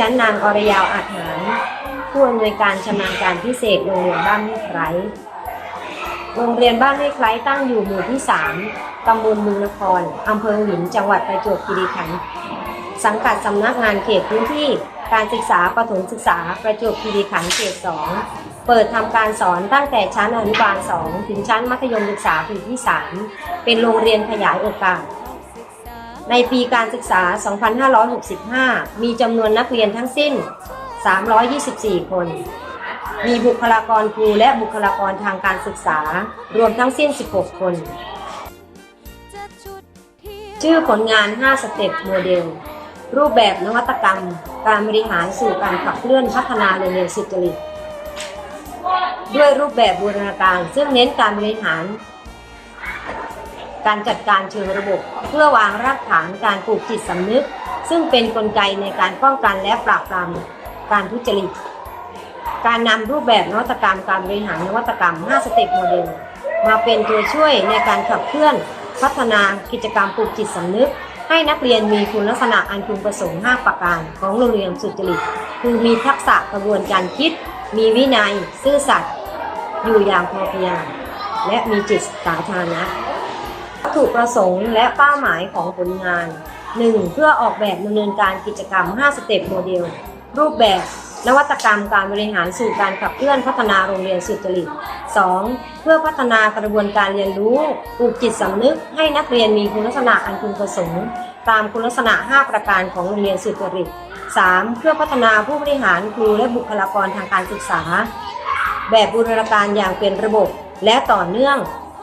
ฉันนางอรยาวอาหารผู้อำนวยการชำนาญการพิเศษโรงเรียนบ้านห้วยไคร้โรงเรียนบ้านห้วยไคร้ตั้งอยู่หมู่ที่ 3 ตำบลบึงนครอำเภอหิน จังหวัดประจวบคีรีขันธ์ สังกัดสำนักงานเขตพื้นที่การศึกษาประถมศึกษาประจวบคีรีขันธ์เขต 2 เปิดทำการสอนตั้งแต่ชั้นอนุบาล 2 ถึงชั้นมัธยมศึกษาปีที่ 3 เป็นโรงเรียนขยายโอกาส ในปีการศึกษา 2565 มีจำนวนนักเรียนทั้งสิ้น 324 คน มีบุคลากรครูและบุคลากรทางการศึกษารวมทั้งสิ้น 16 คน ชื่อผลงาน 5 สเต็ปโมเดล รูปแบบนวัตกรรม การบริหารสู่การขับเคลื่อนพัฒนาโรงเรียนสุจริตด้วยรูปแบบบูรณาการซึ่งเน้นการบริหาร การจัดการเชิงระบบ เพื่อวางรากฐานการปลูกจิตสำนึก ซึ่งเป็นนกลไกในการป้องกันและปราบปรามการทุจริต การนำรูปแบบนวัตกรรมการบริหารนวัตกรรม 5 สเต็ปโมเดล มาเป็นตัวช่วยในการขับเคลื่อน พัฒนากิจกรรมปลูกจิตสำนึก ให้นักเรียนมีคุณลักษณะอันพึงประสงค์ 5 ประการ ของโรงเรียนสุจริต คือมีทักษะกระบวนการคิด มีวินัย ซื่อสัตย์อยู่อย่างพอเพียงและมีจิตสาธารณะ วัตถุประสงค์และเป้าหมายของผลงาน 1. เพื่อออกแบบดำเนินการกิจกรรม 5 สเต็ปโมเดล รูปแบบ นวัตกรรมการบริหารสู่การขับเคลื่อนพัฒนาโรงเรียนสุจริต 2. เพื่อพัฒนากระบวนการเรียนรู้ปลูกจิตสำนึก ให้นักเรียนมีคุณลักษณะอันพึงประสงค์ ตามคุณลักษณะ 5 ประการของโรงเรียนสุจริต 3. เพื่อพัฒนาผู้บริหารครูและบุคลากรทางการศึกษา แบบบูรณาการอย่างเป็นระบบและต่อเนื่อง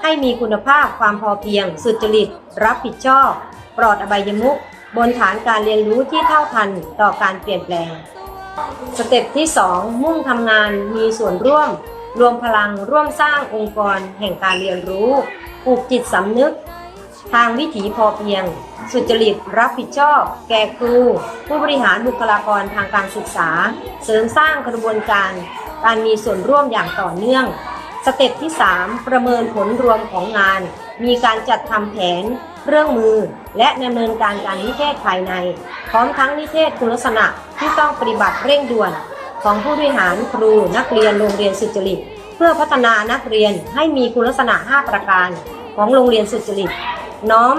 ให้มีคุณภาพความพอเพียง สุจริต รับผิดชอบ ปลอดอบายมุขบนฐานการเรียนรู้ที่เท่าทันต่อการเปลี่ยนแปลง สเต็ปที่ 2 มุ่งทำงานมีส่วนร่วม รวมพลังร่วมสร้างองค์กรแห่งการเรียนรู้ปลูกจิตสำนึก ทางวิถีพอเพียง สุจริต รับผิดชอบ แก่ครู ผู้บริหารบุคลากรทางการศึกษา เสริมสร้างกระบวนการ การมีส่วนร่วมอย่างต่อเนื่อง สเต็ปที่ 3 ประเมินผลรวมของงาน มีการจัดทำแผนเรื่องมือ และดำเนินการการนิเทศภายใน พร้อมทั้งนิเทศคุณลักษณะที่ต้องปฏิบัติเร่งด่วน ของผู้บริหารครูนักเรียนโรงเรียนสุจริต เพื่อพัฒนานักเรียนให้มีคุณลักษณะ 5 ประการ ของโรงเรียนสุจริต น้อม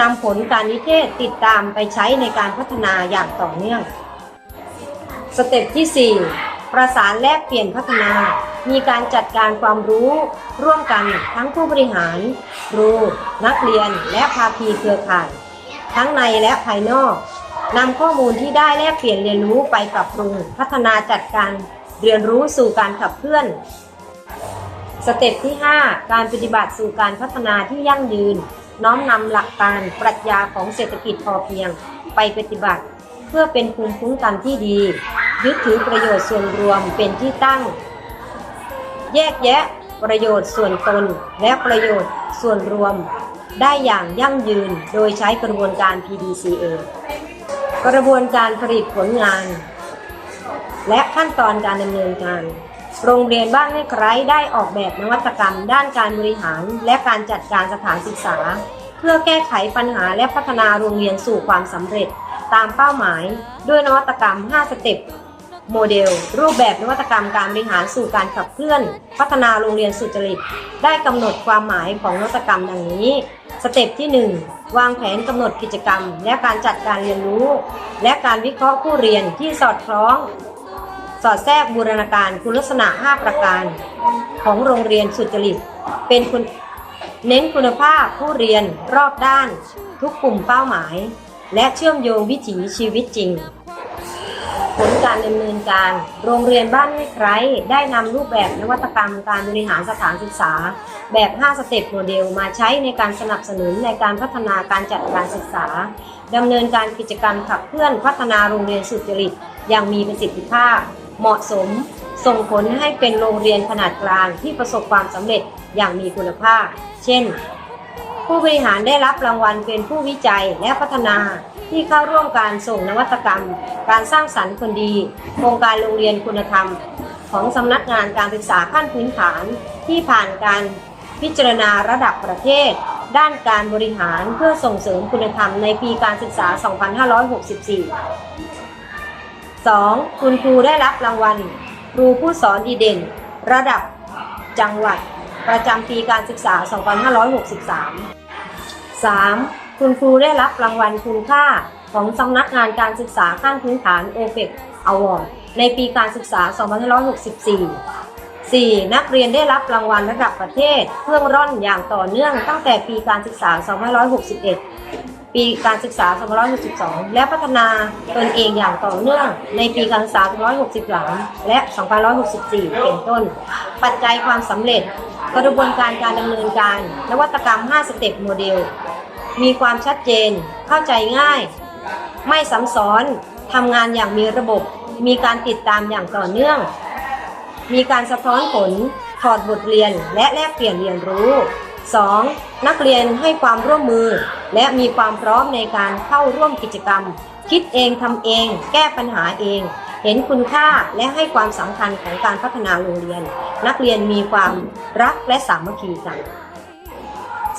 นำผลการนิเทศติดตามไปใช้ในการพัฒนาอย่างต่อเนื่อง สเต็ปที่ 4 ประสานแลกเปลี่ยนพัฒนา มีการจัดการความรู้ร่วมกันทั้งผู้บริหาร ครู นักเรียน และภาคีเครือข่าย ทั้งในและภายนอกนำข้อมูลที่ได้แลกเปลี่ยนเรียนรู้ไปปรับปรุง พัฒนาจัดการเรียนรู้สู่การขับเคลื่อน สเต็ปที่ 5 การปฏิบัติสู่การพัฒนาที่ยั่งยืน น้อมนำหลักการปรัชญาของเศรษฐกิจพอเพียง ไปปฏิบัติ เพื่อเป็นภูมิคุ้มกันที่ดี ยึดถือประโยชน์ส่วนรวมเป็นที่ตั้ง แยกแยะประโยชน์ส่วนตนและประโยชน์ส่วนรวม ได้อย่างยั่งยืนโดยใช้กระบวนการ PDCA กระบวนการผลิตผลงาน และขั้นตอนการดำเนินการ โรงเรียนบ้านแม่ไคร้ได้ออกแบบนวัตกรรม ด้านการบริหารและการจัดการสถานศึกษา เพื่อแก้ไขปัญหาและพัฒนาโรงเรียนสู่ความสำเร็จ ตามเป้าหมาย ด้วยนวัตกรรม 5 สเต็ป โมเดล รูปแบบนวัตกรรมการบริหารสู่การขับเคลื่อน พัฒนาโรงเรียนสุจริต ได้กำหนดความหมายของนวัตกรรมดังนี้ สเต็ปที่ 1 วางแผนกำหนดกิจกรรม และการจัดการเรียนรู้ และการวิเคราะห์ผู้เรียนที่สอดคล้อง สอดแทรกบูรณาการคุณลักษณะ 5 ประการ ของโรงเรียนสุจริต เป็นคุณเน้นคุณภาพผู้เรียนรอบด้าน ทุกกลุ่มเป้าหมาย และเชื่อมโยงวิถีชีวิตจริง ผลการดำเนินการ โรงเรียนบ้านห้วยไคร้ได้นำรูปแบบนวัตกรรมการบริหารสถานศึกษา แบบ 5 สเต็ปโมเดล มาใช้ในการสนับสนุนในการพัฒนาการจัดการศึกษาดำเนินการกิจกรรมขับเคลื่อนพัฒนาโรงเรียนสุจริตอย่างมีประสิทธิภาพ เหมาะสม ส่งผลให้เป็นโรงเรียนขนาดกลางที่ประสบความสำเร็จอย่างมีคุณภาพ เช่น ผู้บริหารได้รับรางวัลเป็นผู้วิจัยและพัฒนาที่เข้าร่วมการส่งนวัตกรรม การสร้างสรรค์คนดี โครงการโรงเรียนคุณธรรม ของสำนักงานการศึกษาขั้นพื้นฐานที่ผ่านการพิจารณาระดับประเทศ ด้านการบริหารเพื่อส่งเสริมคุณธรรมในปีการศึกษา 2564 2. คุณครูได้รับรางวัล ครูผู้สอนดีเด่น ระดับจังหวัด ประจำปีการศึกษา 2563 3. คุณครูได้รับรางวัลคุณค่าของสำนักงานการศึกษาขั้นพื้นฐานโอเ c กอวอร์ดในปีการศึกษา 2564 4. นักเรียนได้รับรางวัลระดับประเทศเครื่องร่อนอย่างต่อเนื่องตั้งแต่ปีการศึกษา 2561 ปีการศึกษา 2562 และพัฒนาตนเองอย่างต่อเนื่องในปีการศึกษา 2563 และ 2564 เป็นต้น ปัจจัยความสำเร็จ กระบวนการการดำเนินการ นวัตกรรม 5 สเต็ปโมเดล มีความชัดเจน เข้าใจง่าย ไม่ซ้ำซ้อนทำงานอย่างมีระบบ มีการติดตามอย่างต่อเนื่อง มีการสะท้อนผล ถอดบทเรียนและแลกเปลี่ยนเรียนรู้ 2. นักเรียนให้ความร่วมมือ และมีความพร้อมในการเข้าร่วมกิจกรรม คิดเองทำเอง แก้ปัญหาเอง เห็นคุณค่าและให้ความสำคัญของการพัฒนาโรงเรียน นักเรียนมีความรักและสามัคคีกัน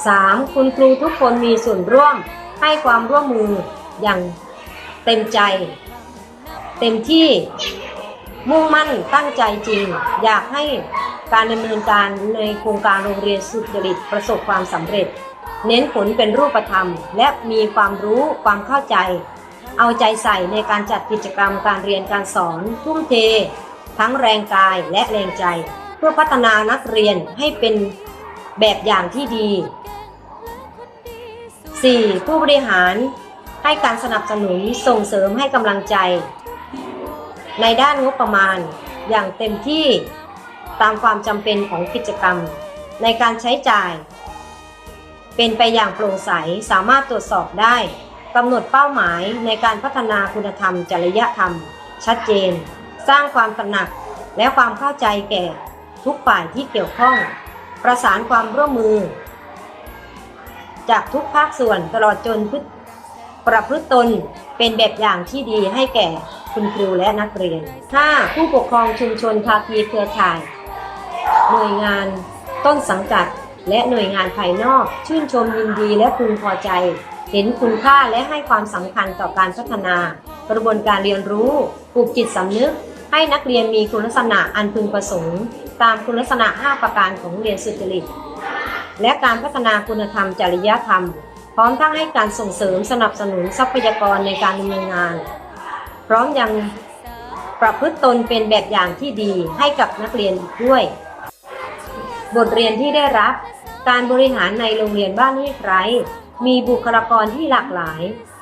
3. คุณครูทุกคนมีส่วนร่วมให้ความร่วมมืออย่างเต็มใจ เต็มที่มุ่งมั่นตั้งใจจริง อยากให้การดำเนินการในโครงการโรงเรียนสุจริตประสบความสำเร็จ เน้นผลเป็นรูปธรรม และมีความรู้ความเข้าใจ เอาใจใส่ในการจัดกิจกรรมการเรียนการสอน ทุ่มเท ทั้งแรงกายและแรงใจ เพื่อพัฒนานักเรียนให้เป็นแบบอย่างที่ดี 4. ผู้บริหารให้การสนับสนุนส่งเสริมให้กำลังใจ ในด้านงบประมาณอย่างเต็มที่ตามความจำเป็นของกิจกรรม ในการใช้จ่าย เป็นไปอย่างโปร่งใสสามารถตรวจสอบได้กำหนดเป้าหมายในการพัฒนาคุณธรรม จริยธรรม ชัดเจน สร้างความตระหนักและความเข้าใจแก่ทุกฝ่ายที่เกี่ยวข้อง ประสานความร่วมมือ จากทุกภาคส่วนตลอดจนพฤติประพฤติตนเป็นแบบอย่างที่ดีให้แก่คุณครูและนักเรียน 5. ผู้ปกครองชุมชนภาคีเครือข่าย หน่วยงานต้นสังกัด และหน่วยงานภายนอก ชื่นชมยินดีและพึงพอใจ เห็นคุณค่าและให้ความสำคัญต่อการพัฒนา กระบวนการเรียนรู้ปลูกจิตสำนึก ให้นักเรียนมีคุณลักษณะอันพึงประสงค์ ตามคุณลักษณะ 5 ประการของเรียนสุจริต และการพัฒนาคุณธรรมจริยธรรม พร้อมทั้งให้การส่งเสริมสนับสนุนทรัพยากรในการดำเนินงาน พร้อมยังประพฤติตนเป็นแบบอย่างที่ดีให้กับนักเรียนด้วย บทเรียนที่ได้รับ การบริหารในโรงเรียนบ้านห้วยไคร้มีบุคลากรที่หลากหลาย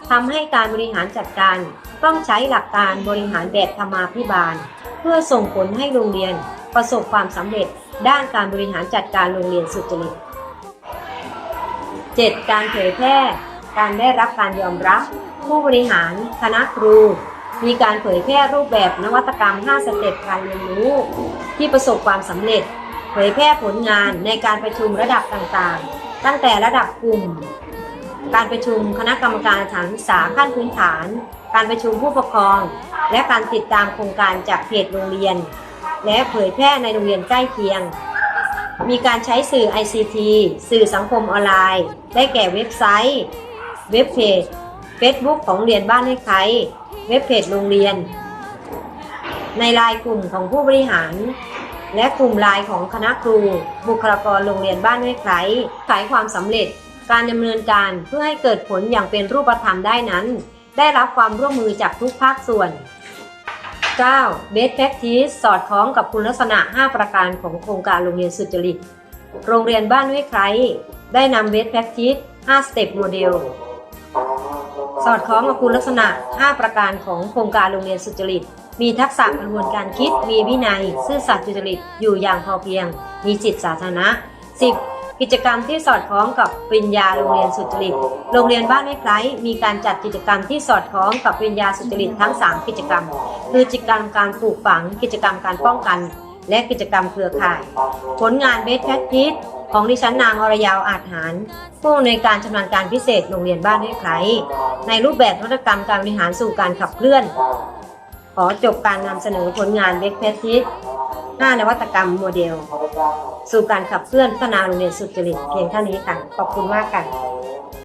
ทำให้การบริหารจัดการต้องใช้หลักการบริหารแบบธรรมาภิบาล เพื่อส่งผลให้โรงเรียนประสบความสำเร็จด้านการบริหารจัดการโรงเรียนสุจริต 7. การเผยแพร่ การได้รับการยอมรับ ผู้บริหาร คณะครู มีการเผยแพร่รูปแบบนวัตกรรม 5 สเต็ปการเรียนรู้ ที่ประสบความสำเร็จ เผยแพร่ผลงานในการประชุมระดับต่างๆ ตั้งแต่ระดับกลุ่ม การประชุมคณะกรรมการสถานศึกษาขั้นพื้นฐาน การประชุมผู้ปกครอง และการติดตามโครงการจากเพจโรงเรียน และเผยแพร่ในโรงเรียนใกล้เคียง มีการใช้สื่อ ICT สื่อสังคมออนไลน์ ได้แก่เว็บไซต์ เว็บเพจ Facebook ของเรียนบ้านให้ใคร เว็บเพจโรงเรียน ในไลน์กลุ่มของผู้บริหาร และกลุ่มไลน์ของคณะครู บุคลากรโรงเรียนบ้านให้วยไครขายความสำเร็จ การดำเนินการเพื่อให้เกิดผลอย่างเป็นรูปธรรมได้นั้น ได้รับความร่วมมือจากทุกภาคส่วน 9. Best Practice สอดคล้องกับคุณลักษณะ 5 ประการของโครงการโรงเรียนสุจริต โรงเรียนบ้านห้วยไครได้นำ Best Practice 5 Step Model สอดคล้องกับคุณลักษณะ 5 ประการของโครงการโรงเรียนสุจริต มีทักษะกระบวนการคิด มีวินัย ซื่อสัตย์สุจริต อยู่อย่างพอเพียง มีจิตสาธารณะ 10. กิจกรรมที่สอดคล้องกับปริญญาโรงเรียนสุจริต โรงเรียนบ้านไม่ไคล้มีการจัดกิจกรรมที่สอดคล้องกับปริญญาสุจริตทั้ง 3 กิจกรรม คือกิจกรรมการปลูกฝัง กิจกรรมการป้องกัน และกิจกรรมเครือข่าย ผลงานเบสแพทพิษของดิฉันนางอรยาวอาจหาร ผู้อำนวยการชำนาญการพิเศษโรงเรียนบ้านห้วยไคร้ในรูปแบบนวัตกรรมการบริหารสู่การขับเคลื่อน ขอจบการนำเสนอผลงานเบสแพทพิษ 5 นวัตกรรมโมเดล สู่การขับเคลื่อนพัฒนาโรงเรียนสุจริตเพียงเท่านี้ค่ะ ขอบคุณมากค่ะ